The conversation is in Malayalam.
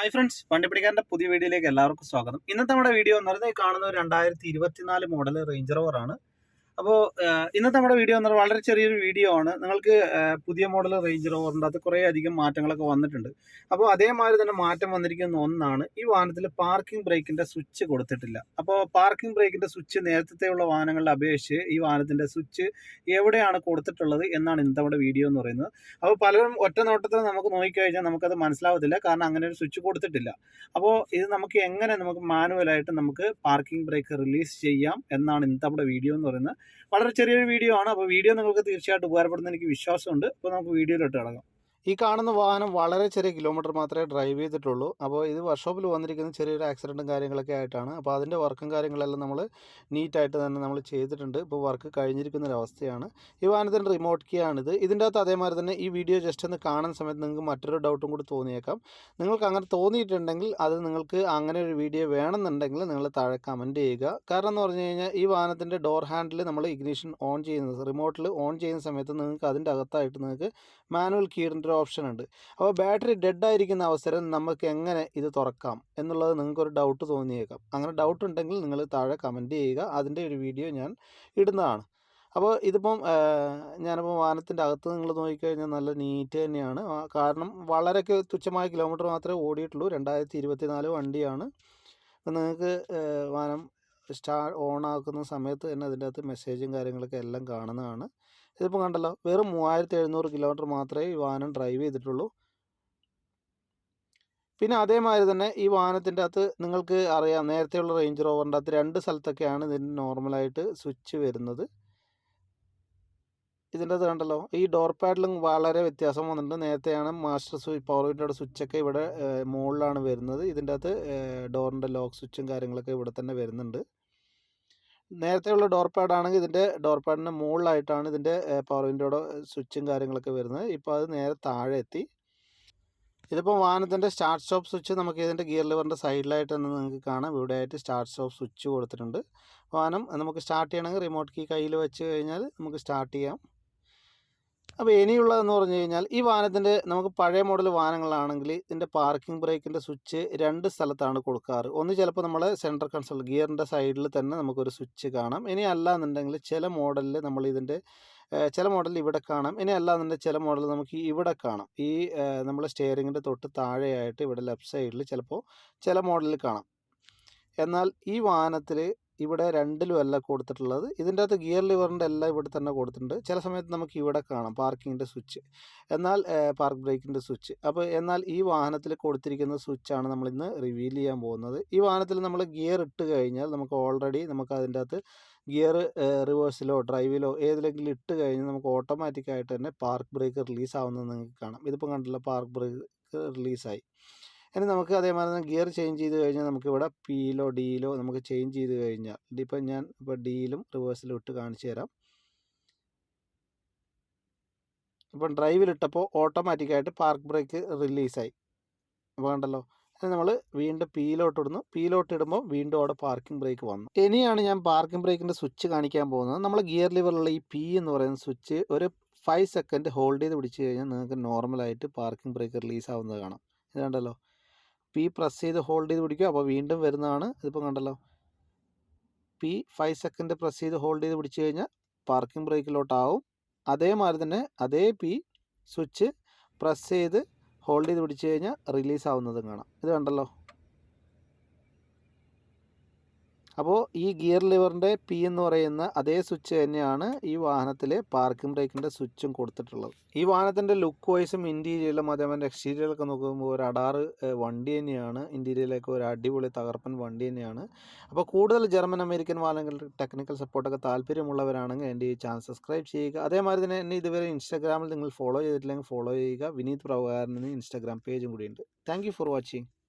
ഹായ് ഫ്രണ്ട്സ് വണ്ടിപ്പിടിക്കാരന്റെ പുതിയ വീഡിയോയിലേക്ക് എല്ലാവർക്കും സ്വാഗതം. ഇന്നത്തെ നമ്മുടെ വീഡിയോ എന്ന് പറയുന്നത് ഈ കാണുന്ന രണ്ടായിരത്തി ഇരുപത്തിനാല് മോഡൽ റേഞ്ച് റോവറാണ് അപ്പോൾ ഇന്നത്തെ നമ്മുടെ വീഡിയോ എന്ന് പറഞ്ഞാൽ വളരെ ചെറിയൊരു വീഡിയോ ആണ്. നിങ്ങൾക്ക് പുതിയ മോഡൽ റേഞ്ച് റോവറിന്റെ അത് കുറേ അധികം മാറ്റങ്ങളൊക്കെ വന്നിട്ടുണ്ട്. അപ്പോൾ അതേമാതിരി തന്നെ മാറ്റം വന്നിരിക്കുന്ന ഒന്നാണ് ഈ വാഹനത്തിൽ പാർക്കിംഗ് ബ്രേക്കിന്റെ സ്വിച്ച് കൊടുത്തിട്ടില്ല. അപ്പോൾ പാർക്കിംഗ് ബ്രേക്കിന്റെ സ്വിച്ച് നേരത്തെയുള്ള വാഹനങ്ങളെ അപേക്ഷിച്ച് ഈ വാഹനത്തിന്റെ സ്വിച്ച് എവിടെയാണ് കൊടുത്തിട്ടുള്ളത് എന്നാണ് ഇന്നത്തെ നമ്മുടെ വീഡിയോ എന്ന് പറയുന്നത്. അപ്പോൾ പലരും ഒറ്റ നോട്ടത്തിൽ നമുക്ക് നോക്കിക്കഴിഞ്ഞാൽ നമുക്കത് മനസ്സിലാവത്തില്ല. കാരണം അങ്ങനെ ഒരു സ്വിച്ച് കൊടുത്തിട്ടില്ല. അപ്പോൾ ഇത് നമുക്ക് എങ്ങനെ നമുക്ക് മാനുവലായിട്ട് നമുക്ക് പാർക്കിംഗ് ബ്രേക്ക് റിലീസ് ചെയ്യാം എന്നാണ് ഇന്നത്തെ നമ്മുടെ വീഡിയോ എന്ന് പറയുന്നത്. വളരെ ചെറിയൊരു വീഡിയോ ആണ്. അപ്പോൾ വീഡിയോ നിങ്ങൾക്ക് തീർച്ചയായിട്ടും ഉപകാരപ്പെടുന്ന എനിക്ക് വിശ്വാസമുണ്ട്. അപ്പോൾ നമുക്ക് വീഡിയോയിലോട്ട് കിടക്കാം. ഈ കാണുന്ന വാഹനം വളരെ ചെറിയ കിലോമീറ്റർ മാത്രമേ ഡ്രൈവ് ചെയ്തിട്ടുള്ളൂ. അപ്പോൾ ഇത് വർക്ക്ഷോപ്പിൽ വന്നിരിക്കുന്ന ചെറിയൊരു ആക്സിഡന്റും കാര്യങ്ങളൊക്കെ ആയിട്ടാണ്. അപ്പോൾ അതിന്റെ വർക്കും കാര്യങ്ങളെല്ലാം നമ്മൾ നീറ്റായിട്ട് തന്നെ നമ്മൾ ചെയ്തിട്ടുണ്ട്. ഇപ്പോൾ വർക്ക് കഴിഞ്ഞിരിക്കുന്ന അവസ്ഥയാണ്. ഈ വാഹനത്തിന്റെ റിമോട്ട് കീ ആണിത്. ഇതിന്റെ അകത്ത് അതേമാതിരി തന്നെ ഈ വീഡിയോ ജസ്റ്റ് ഒന്ന് കാണുന്ന സമയത്ത് നിങ്ങൾക്ക് മറ്റൊരു ഡൗട്ടും കൂടി തോന്നിയേക്കാം. നിങ്ങൾക്ക് അങ്ങനെ തോന്നിയിട്ടുണ്ടെങ്കിൽ അത് നിങ്ങൾക്ക് അങ്ങനെ ഒരു വീഡിയോ വേണമെന്നുണ്ടെങ്കിൽ നിങ്ങൾ താഴെ കമന്റ് ചെയ്യുക. കാരണം എന്ന് പറഞ്ഞു കഴിഞ്ഞാൽ ഈ വാഹനത്തിന്റെ ഡോർ ഹാൻഡിൽ നമ്മൾ ഇഗ്നിഷൻ ഓൺ ചെയ്യുന്നത് റിമോട്ടിൽ ഓൺ ചെയ്യുന്ന സമയത്ത് നിങ്ങൾക്ക് അതിന്റെ അകത്തായിട്ട് നിങ്ങൾക്ക് മാനുവൽ കീറിന്റെ ഓപ്ഷൻ ഉണ്ട്. അപ്പോൾ ബാറ്ററി ഡെഡ് ആയിരിക്കുന്ന അവസരം നമുക്ക് എങ്ങനെ ഇത് തുറക്കാം എന്നുള്ളത് നിങ്ങൾക്കൊരു ഡൗട്ട് തോന്നിയേക്കാം. അങ്ങനെ ഡൗട്ട് ഉണ്ടെങ്കിൽ നിങ്ങൾ താഴെ കമന്റ് ചെയ്യുക. അതിന്റെ ഒരു വീഡിയോ ഞാൻ ഇടുന്നതാണ്. അപ്പോൾ ഇതിപ്പം ഞാനിപ്പോൾ വാഹനത്തിന്റെ അകത്ത് നിങ്ങൾ നോക്കിക്കഴിഞ്ഞാൽ നല്ല നീറ്റ് തന്നെയാണ്. കാരണം വളരെ തുച്ഛമായ കിലോമീറ്റർ മാത്രമേ ഓടിയിട്ടുള്ളൂ. രണ്ടായിരത്തി ഇരുപത്തി നാല് വണ്ടിയാണ്. അപ്പോൾ നിങ്ങൾക്ക് വാഹനം സ്റ്റാ ഓൺ ആക്കുന്ന സമയത്ത് തന്നെ അതിന്റെ അകത്ത് മെസ്സേജും കാര്യങ്ങളൊക്കെ എല്ലാം കാണുന്നതാണ്. ഇതിപ്പോൾ കണ്ടല്ലോ വെറും മൂവായിരത്തി എഴുന്നൂറ് കിലോമീറ്റർ മാത്രമേ ഈ വാഹനം ഡ്രൈവ് ചെയ്തിട്ടുള്ളൂ. പിന്നെ അതേമാതിരി തന്നെ ഈ വാഹനത്തിന്റെ അകത്ത് നിങ്ങൾക്ക് അറിയാം നേരത്തെയുള്ള റേഞ്ച് റോവറിന്റെ അകത്ത് രണ്ട് സ്ഥലത്തൊക്കെയാണ് ഇതിന് നോർമലായിട്ട് സ്വിച്ച് വരുന്നത്. ഇതിന്റെ അത് കണ്ടല്ലോ ഈ ഡോർ പാഡിലും വളരെ വ്യത്യാസം വന്നിട്ടുണ്ട്. നേരത്തെയാണ് മാസ്റ്റർ സ്വിച്ച് പവർ വിൻഡോയുടെ സ്വിച്ചൊക്കെ ഇവിടെ മുകളിലാണ് വരുന്നത്. ഇതിന്റെ അകത്ത് ഡോറിന്റെ ലോക്ക് സ്വിച്ചും കാര്യങ്ങളൊക്കെ ഇവിടെ തന്നെ വരുന്നുണ്ട്. നേരത്തെയുള്ള ഡോർ പാഡ് ആണെങ്കിൽ ഇതിന്റെ ഡോർ പാഡിന്റെ മുകളിലായിട്ടാണ് ഇതിന്റെ പവർ വിൻഡോയുടെ സ്വിച്ചും കാര്യങ്ങളൊക്കെ വരുന്നത്. ഇപ്പോൾ അത് നേരെ താഴെ എത്തി ഇതിപ്പോൾ വാഹനത്തിന്റെ സ്റ്റാർട്ട് സ്റ്റോപ്പ് സ്വിച്ച് നമുക്ക് ഇതിന്റെ ഗിയർ ലിവറിന്റെ സൈഡിലായിട്ട് തന്നെ നിങ്ങൾക്ക് കാണാം. ഇവിടെ ആയിട്ട് സ്റ്റാർട്ട് സ്റ്റോപ്പ് സ്വിച്ച് കൊടുത്തിട്ടുണ്ട്. വാഹനം നമുക്ക് സ്റ്റാർട്ട് ചെയ്യണമെങ്കിൽ റിമോട്ട് കീ കയ്യിൽ വെച്ച് കഴിഞ്ഞാൽ നമുക്ക് സ്റ്റാർട്ട് ചെയ്യാം. അപ്പോൾ ഇനിയുള്ളതെന്ന് പറഞ്ഞു കഴിഞ്ഞാൽ ഈ വാഹനത്തിന്റെ നമുക്ക് പഴയ മോഡൽ വാഹനങ്ങളാണെങ്കിൽ ഇതിന്റെ പാർക്കിംഗ് ബ്രേക്കിന്റെ സ്വിച്ച് രണ്ട് സ്ഥലത്താണ് കൊടുക്കാറ്. ഒന്ന് ചിലപ്പോൾ നമ്മൾ സെൻട്രൽ കൺസോൾ ഗിയറിന്റെ സൈഡിൽ തന്നെ നമുക്കൊരു സ്വിച്ച് കാണാം. ഇനി അല്ല എന്നുണ്ടെങ്കിൽ ചില മോഡലിൽ നമ്മൾ ഇതിന്റെ ചില മോഡൽ ഇവിടെ കാണാം. ഇനി അല്ല എന്നുണ്ടെങ്കിൽ ചില മോഡൽ നമുക്ക് ഇവിടെ കാണാം. ഈ നമ്മൾ സ്റ്റിയറിങ്ങിന്റെ തൊട്ട് താഴെയായിട്ട് ഇവിടെ ലെഫ്റ്റ് സൈഡിൽ ചിലപ്പോൾ ചില മോഡലിൽ കാണാം. എന്നാൽ ഈ വാഹനത്തിൽ ഇവിടെ രണ്ടിലും അല്ല കൊടുത്തിട്ടുള്ളത്. ഇതിന്റെ അകത്ത് ഗിയർ ലിവറിന്റെ എല്ലാം ഇവിടെ തന്നെ കൊടുത്തിട്ടുണ്ട്. ചില സമയത്ത് നമുക്ക് ഇവിടെ കാണാം പാർക്കിങ്ങിന്റെ സ്വിച്ച്. എന്നാൽ പാർക്ക് ബ്രേക്കിന്റെ സ്വിച്ച്. അപ്പോൾ എന്നാൽ ഈ വാഹനത്തിൽ കൊടുത്തിരിക്കുന്ന സ്വിച്ചാണ് നമ്മൾ ഇന്ന് റിവീൽ ചെയ്യാൻ പോകുന്നത്. ഈ വാഹനത്തിൽ നമ്മൾ ഗിയർ ഇട്ട് കഴിഞ്ഞാൽ നമുക്ക് ഓൾറെഡി നമുക്ക് അതിന്റെ അകത്ത് ഗിയർ റിവേഴ്സിലോ ഡ്രൈവിലോ ഏതിലെങ്കിലും ഇട്ട് കഴിഞ്ഞാൽ നമുക്ക് ഓട്ടോമാറ്റിക്കായിട്ട് തന്നെ പാർക്ക് ബ്രേക്ക് റിലീസ് ആവുന്നത് നിങ്ങൾക്ക് കാണാം. ഇതിപ്പോൾ കണ്ടില്ല പാർക്ക് ബ്രേക്ക് റിലീസായി. ഇനി നമുക്ക് അതേമാതിരി തന്നെ ഗിയർ ചേഞ്ച് ചെയ്ത് കഴിഞ്ഞാൽ നമുക്കിവിടെ പിയിലോ ഡിയിലോ നമുക്ക് ചേഞ്ച് ചെയ്ത് കഴിഞ്ഞാൽ ഇതിപ്പോൾ ഞാൻ ഇപ്പോൾ ഡിയിലും റിവേഴ്സിലും ഇട്ട് കാണിച്ചു തരാം. ഇപ്പം ഡ്രൈവിലിട്ടപ്പോൾ ഓട്ടോമാറ്റിക്കായിട്ട് പാർക്ക് ബ്രേക്ക് റിലീസായി അപ്പോൾ കണ്ടല്ലോ? നമ്മൾ വീണ്ടും പീലോട്ട് ഇടുന്നു. പീലോട്ട് ഇടുമ്പോൾ വീണ്ടും അവിടെ പാർക്കിംഗ് ബ്രേക്ക് വന്നു. ഇനിയാണ് ഞാൻ പാർക്കിംഗ് ബ്രേക്കിന്റെ സ്വിച്ച് കാണിക്കാൻ പോകുന്നത്. നമ്മൾ ഗിയർ ലിവറിലുള്ള ഈ പി എന്ന് പറയുന്ന സ്വിച്ച് ഒരു ഫൈവ് സെക്കൻഡ് ഹോൾഡ് ചെയ്ത് പിടിച്ച് കഴിഞ്ഞാൽ നിങ്ങൾക്ക് നോർമലായിട്ട് പാർക്കിംഗ് ബ്രേക്ക് റിലീസ് ആവുന്നത് കാണാം. ഇത് കണ്ടല്ലോ? പി പ്രസ് ചെയ്ത് ഹോൾഡ് ചെയ്ത് പിടിക്കുക. അപ്പോൾ വീണ്ടും വരുന്നതാണ് ഇതിപ്പോൾ കണ്ടല്ലോ. പി ഫൈവ് സെക്കൻഡ് പ്രസ് ചെയ്ത് ഹോൾഡ് ചെയ്ത് പിടിച്ചു കഴിഞ്ഞാൽ പാർക്കിംഗ് ബ്രേക്കിലോട്ടാവും അതേമാതിരി തന്നെ അതേ പി സ്വിച്ച് പ്രസ് ചെയ്ത് ഹോൾഡ് ചെയ്ത് പിടിച്ചു കഴിഞ്ഞാൽ റിലീസ് ആവുന്നതും കാണാം. ഇത് കണ്ടല്ലോ. അപ്പോൾ ഈ ഗിയർ ലിവറിന്റെ പി എന്ന് പറയുന്ന അതേ സ്വിച്ച് തന്നെയാണ് ഈ വാഹനത്തിലെ പാർക്കിംഗ് ബ്രേക്കിന്റെ സ്വിച്ചും കൊടുത്തിട്ടുള്ളത്. ഈ വാഹനത്തിന്റെ ലുക്ക് വൈസും ഇന്റീരിയലും അതേപോലെ എക്സ്റ്റീരിയലൊക്കെ നോക്കുമ്പോൾ ഒരു അടാറ് വണ്ടി തന്നെയാണ്. ഇന്റീരിയലൊക്കെ ഒരു അടിപൊളി തകർപ്പൻ വണ്ടി തന്നെയാണ്. അപ്പോൾ കൂടുതൽ ജർമ്മൻ അമേരിക്കൻ വാഹനങ്ങൾ ടെക്നിക്കൽ സപ്പോർട്ടൊക്കെ താല്പര്യമുള്ളവരാണെങ്കിൽ എന്റെ ഈ ചാനൽ സബ്സ്ക്രൈബ് ചെയ്യുക. അതേമാതിരി തന്നെ എന്നെ ഇതുവരെ ഇൻസ്റ്റാഗ്രാമിൽ നിങ്ങൾ ഫോളോ ചെയ്തിട്ടില്ലെങ്കിൽ ഫോളോ ചെയ്യുക. വിനീത് പ്രഭാകരൻ ഇൻസ്റ്റാഗ്രാം പേജും കൂടിയുണ്ട്. Thank for watching.